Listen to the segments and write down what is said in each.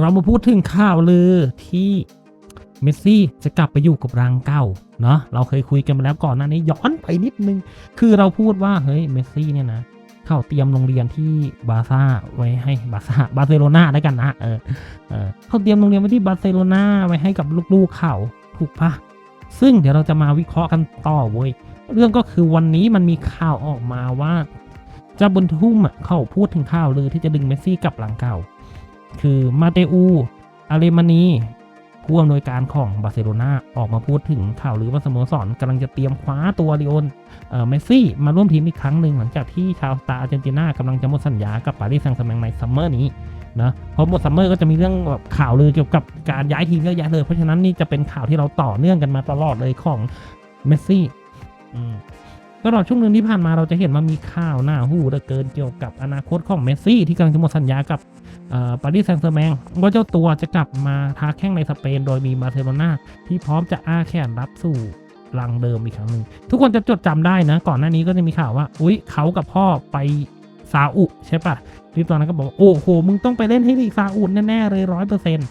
เรามาพูดถึงข่าวลือที่เมสซี่จะกลับไปอยู่กับรังเก่าเนาะเราเคยคุยกันมาแล้วก่อนหน้านี้ย้อนไปนิดนึง คือเราพูดว่าเฮ้ยเมสซี่เนี่ยนะเข้าเตรียมโรงเรียนที่บาร์ซ่าไว้ให้บาร์ซ่าบาร์เซโลนาได้กันนะเออเออเข้าเตรียมโรงเรียนไว้ที่บาร์เซโลนาไว้ให้กับลูกๆเขาถูกปะซึ่งเดี๋ยวเราจะมาวิเคราะห์กันต่อเว้ยเรื่องก็คือวันนี้มันมีข่าวออกมาว่าเจ้าบุญทุ่มอะเขาพูดถึงข่าวลือที่จะดึงเมสซี่กลับหลังเก่า คือมาเตอูอาเลมานีผู้อำนวยการของบาร์เซโลนาออกมาพูดถึงข่าวลือว่าสโมสรกำลังจะเตรียมคว้าตัวลีโอนเอ่อเมสซี่ มาร่วมทีมอีกครั้งหนึ่งหลังจากที่ชาวสตาร์อาร์เจนตินากำลังจะหมดสัญญากับปารีสแซงต์แชร์แมงในซัมเมอร์นี้นะเพราะหมดซัมเมอร์ก็จะมีเรื่องแบบข่าวลือเกี่ยวกับการย้ายทีมเยอะแยะเลย เพราะฉะนั้นนี่จะเป็นข่าวที่เราต่อเนื่องกันมาตลอดเลยของเมสซี่อืม ตลอดช่วงหนึ่งที่ผ่านมาเราจะเห็นว่ามีข่าวหน้าหูเหลือเกินเกี่ยวกับอนาคตของเมสซี่ที่กำลังจะหมดสัญญากับปารีสแซงต์แชร์แมงว่าเจ้าตัวจะกลับมาท้าแข่งในสเปน โดยมีบาร์เซโลนาที่พร้อมจะอ้าแขนรับสู่รังเดิมอีกครั้งหนึ่งทุกคนจะจดจำได้นะ ก่อนหน้านี้ก็จะมีข่าวว่า อุ๊ยเขากับพ่อไปซาอุใช่ปะที่ตอนนั้นก็บอกโอ้โหมึงต้องไปเล่นให้ลีกซาอุแน่ๆเลยร้อยเปอร์เซ็นต์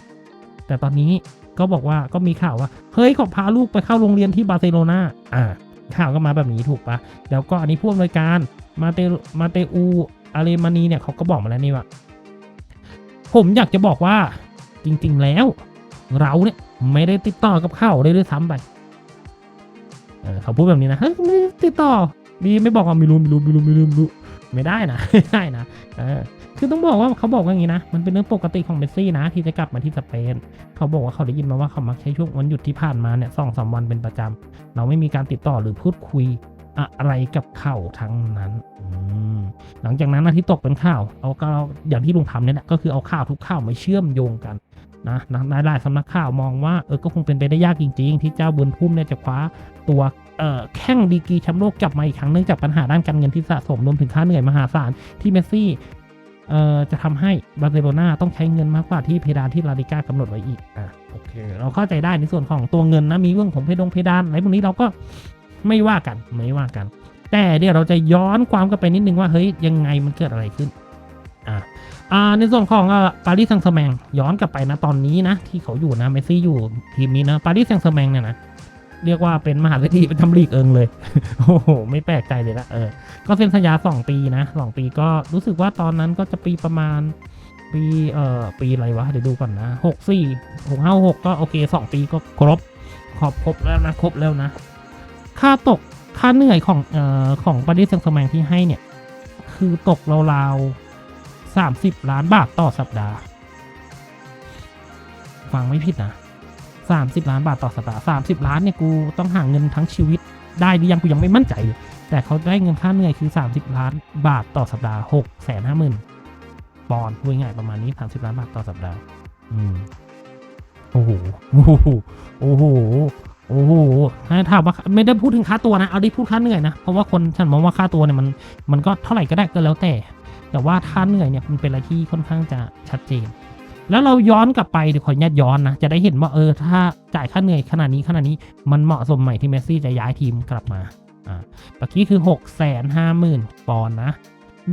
แต่ตอนนี้ก็บอกว่าก็มีข่าวว่า เฮ้ยขอพาลูกไปเข้าโรงเรียนที่บาร์เซโลนาอ่า ข่าวก็มาแบบนี้ถูกปะแล้วก็อันนี้ผู้อำนวยการมาเตมาเตอูอาเลมานีเนี่ยเขาก็บอกมาแล้วนี่ว่าผมอยากจะบอกว่าจริง ๆ แล้ว เราเนี่ยไม่ได้ติดต่อกับเขาเลยด้วยซ้ำไปเเขาพูดแบบนี้นะเฮ้ยไม่ติดต่อดีไม่บอกว่าไม่รู้ไม่รู้ไม่รู้ไม่รู้ไม่รู้ไม่ได้นะไม่ได้นะเออ คือต้องบอกว่าเขาบอกว่าอย่างนี้นะ มันเป็นเรื่องปกติของเมสซี่นะ ที่จะกลับมาที่สเปน เขาบอกว่าเขาได้ยินมาว่าเขามักใช้ช่วงวันหยุดที่ผ่านมาเนี่ยสองสาวันเป็นประจำ เราไม่มีการติดต่อหรือพูดคุยอะไรกับเขาทั้งนั้น หลังจากนั้นนะที่ตกเป็นข่าว เอาก็อย่างที่ลุงทำเนี่ยแหละก็คือเอาข่าวทุกข่าวมาเชื่อมโยงกันนะนะหลายๆสำนักข่าวมองว่าเออก็คงเป็นไปได้ยากจริง ๆ ที่เจ้าบุญพุ่มเนี่ยจะคว้าตัวเอ่อแข้งดีกีแชมป์โลกกลับมาอีกครั้งเนื่องจากปัญหาด้านการเงินที่สะสมรวมถึงค่าเหนื่อยมหาศาลที่เมสซี่ เอ่อจะทำให้บาร์เซโลนาต้องใช้เงินมากกว่าที่เพดานที่ลาลิก้ากำหนดไว้อีกอะโอเค เราเข้าใจได้ในส่วนของตัวเงินนะมีเรื่องของเพดงเพดานอะไรพวกนี้เราก็ไม่ว่ากันไม่ว่ากัน แต่เดี๋ยวเราจะย้อนความกันไปนิดนึงว่าเฮ้ยยังไงมันเกิดอะไรขึ้นอ่าในส่วนของปารีสแซงต์แมงย้อนกลับไปนะตอนนี้นะที่เขาอยู่นะเมสซี่อยู่ทีมนี้นะปารีสแซงต์แมงเนี่ยนะ เรียกว่าเป็นมหาเศรษฐีเป็นทำลีกเอิงเลย โอ้โห ไม่แปลกใจเลยละเออ ก็เซ็นสัญญาสองปีนะสองปีก็รู้สึกว่าตอนนั้นก็จะปีประมาณปีเอ่อปีอะไรวะ เดี๋ยวดูก่อนนะหกสี่หกห้าหกก็โอเคสองปีก็ครบ ขอบครบแล้วนะ ครบแล้วนะ ค่าตกค่าเหนื่อยของเอ่อของปารีสแซงต์แชร์แมงที่ให้เนี่ย คือตกราวๆสามสิบล้านบาทต่อสัปดาห์ ฟังไม่ผิดนะ สามสิบล้านบาทต่อสัปดาห์สามสิบล้านเนี่ยกูต้องหาเงินทั้งชีวิตได้หรือยังกูยังไม่มั่นใจเลยแต่เขาได้เงินค่าเหนื่อยคือสามสิบล้านบาทต่อสัปดาห์หกแสนห้าหมื่นปอนด์พูดง่ายๆประมาณนี้สามสิบล้านบาทต่อสัปดาห์ อืมโอ้โหโอ้โหโอ้โหโอ้โหถ้าถามว่าไม่ได้พูดถึงค่าตัวนะ เอาได้พูดค่าเหนื่อยนะ เพราะว่าคนฉันมองว่าค่าตัวเนี่ยมันมันก็เท่าไหร่ก็ได้ก็แล้วแต่ แต่ว่าค่าเหนื่อยเนี่ยมันเป็นอะไรที่ค่อนข้างจะชัดเจน แล้วเราย้อนกลับไปเดี๋ยวขออนุญาตย้อนนะ จะได้เห็นว่าเออถ้าจ่ายค่าเหนื่อยขนาดนี้ขนาดนี้มันเหมาะสมใหมที่เมสซี่จะย้ายทีมกลับมาอ่าตะกี้คือ6กแสนห้าหมื่นปอนด์นะ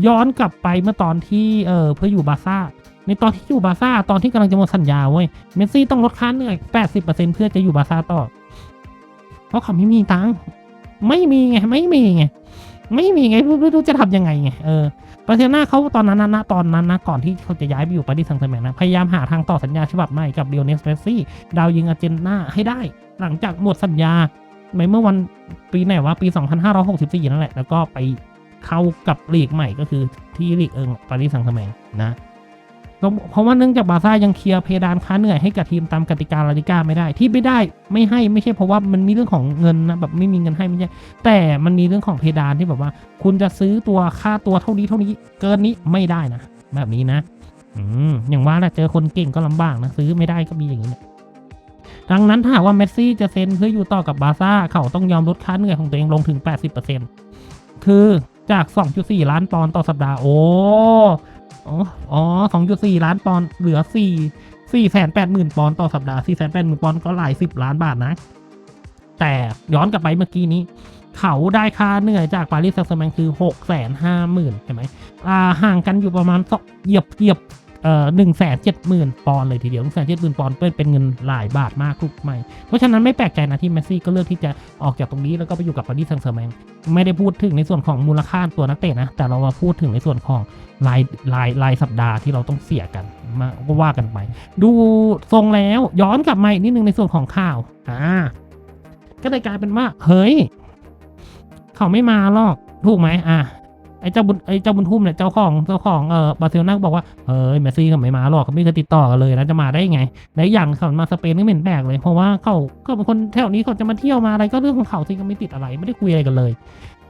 ย้อนกลับไปเมื่อตอนที่เออเพื่ออยู่บาร์ซ่า ในตอนที่อยู่บาร์ซ่าตอนที่กำลังจะหมดสัญญาเว้ยเมสซี่ต้องลดค่าเหนื่อย 80%เพื่อจะอยู่บาร์ซ่าต่อ เพราะเขาไม่มีตังค์ไม่มีไงไม่มีไงไม่มีไงไม่รู้จะทำยังไงไงเออ ปาร์เซโลนาเขาตอนนั้นนะตอนนั้นนะก่อนที่เขาจะย้ายไปอยู่ปารีสแซงต์แชร์แมงนะพยายามหาทางต่อสัญญาฉบับใหม่กับเดียเนสเมสซี่ดาวยิงอาร์เจนตินาให้ได้ หลังจากหมดสัญญาในเมื่อวันปีไหนวะปี 2564 นั่นแหละ แล้วก็ไปเข้ากับลีกใหม่ก็คือที่ลีกเอิงปารีสแซงต์แชร์แมงนะ เพราะว่าเนื่องจากบาร์ซ่ายังเคลียร์เพดานค่าเหนื่อยให้กับทีมตามกติกาลาลิก้าไม่ได้ที่ไม่ได้ไม่ให้ไม่ใช่เพราะว่ามันมีเรื่องของเงินนะแบบไม่มีเงินให้ไม่ใช่แต่มันมีเรื่องของเพดานที่แบบว่า คุณจะซื้อตัวค่าตัวเท่านี้เท่านี้เกินนี้ไม่ได้นะ แบบนี้นะอืมอย่างว่าแหละเจอคนเก่งก็ลำบากนะซื้อไม่ได้ก็มีอย่างนี้นะดังนั้นถ้าหากว่าเมสซี่จะเซ็นเพื่ออยู่ต่อกับบาร์ซ่าเขาต้องยอมลดค่าเหนื่อยของตัวเองลงถึง 80%คือจาก 2.4 ล้านปอนด์ต่อสัปดาห์ โอ้ อ๋อสองจุดสี่ล้านปอนด์เหลือสี่สี่แสนแปดหมื่นปอนด์ต่อสัปดาห์สี่แสนแปดหมื่นปอนด์ก็หลายสิบล้านบาทนะ แต่ย้อนกลับไปเมื่อกี้นี้ เขาได้ค่าเหนื่อยจากปารีสแซงต์แชร์แมงคือหกแสนห้าหมื่นใช่ไหมอ่าห่างกันอยู่ประมาณสองเหยียบเหยียบ เอ่อหนึ่งแสนเจ็ดหมื่นปอนด์เลยทีเดียวหนึ่งแสนเจ็ดหมื่นปอนด์เป็นเป็นเงินหลายบาทมากทุกใหม่ เพราะฉะนั้นไม่แปลกใจนะที่เมสซี่ก็เลือกที่จะออกจากตรงนี้แล้วก็ไปอยู่กับปารีสแซงต์แชร์แมงไม่ได้พูดถึงในส่วนของมูลค่าตัวนักเตะนะ แต่เรามาพูดถึงในส่วนของรายรายรายสัปดาห์ที่เราต้องเสียกันมาก็ว่ากันไป ดูทรงแล้วย้อนกลับมาอีกนิดนึงในส่วนของข่าวอ่าก็เลยกลายเป็นว่าเฮ้ย เขาไม่มาหรอกถูกไหมอะ ไอ้เจ้าบุญไอ้เจ้าบุญทุ่มเนี่ยเจ้าของเจ้าของเออบาร์เซโลนาบอกว่าเฮ้ยเมสซี่เขาไม่มาหรอกไม่เคยติดต่อกันเลยแล้วจะมาได้ยังไงและอย่างเขามาสเปนก็เหม็นแปลกเลยเพราะว่าเขาเขาเป็นคนแถวนี้เขาจะมาเที่ยวมาอะไรก็เรื่องของเขาสิก็ไม่ติดอะไรไม่ได้คุยอะไรกันเลย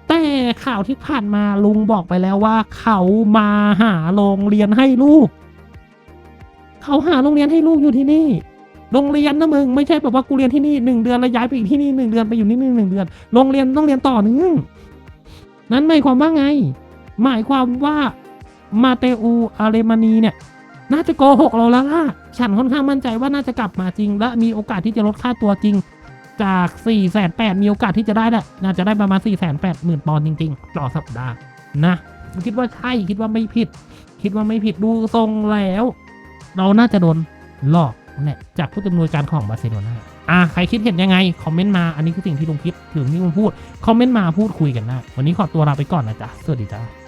แต่ข่าวที่ผ่านมาลุงบอกไปแล้วว่า เขามาหาโรงเรียนให้ลูก เขาหาโรงเรียนให้ลูกอยู่ที่นี่โรงเรียนนะมึงไม่ใช่แบบว่ากูเรียนที่นี่หนึ่งเดือนแล้วย้ายไปอีกที่นี่หนึ่งเดือนไปอยู่นี่หนึ่งหนึ่งเดือนโรงเรียนต้องเรียนต่อเนื่ง นั้นหมายความว่าไง หมายความว่ามาเตอูอาเลมานีเนี่ย น่าจะโกหกเราแล้วล่ะ ฉันค่อนข้างมั่นใจว่าน่าจะกลับมาจริง และมีโอกาสที่จะลดค่าตัวจริง จาก4ี่แสนแปดมีโอกาสที่จะได้แหละน่าจะได้ประมาณ4ี่แสนแปดหมื่นปอนด์จริงๆ ต่อสัปดาห์นะคิดว่าใช่คิดว่าไม่ผิด คิดว่าไม่ผิดดูทรงแล้ว เราน่าจะโดนหลอกเนี่ยจากผู้ดำเนินการของบาร์เซโลนา อะใครคิดเห็นยังไง คอมเมนต์มา อันนี้คือสิ่งที่ลุงคิดถึงที่ลุงพูด คอมเมนต์มาพูดคุยกันได้ วันนี้ขอตัวลาไปก่อนนะจ๊ะ สวัสดีจ้า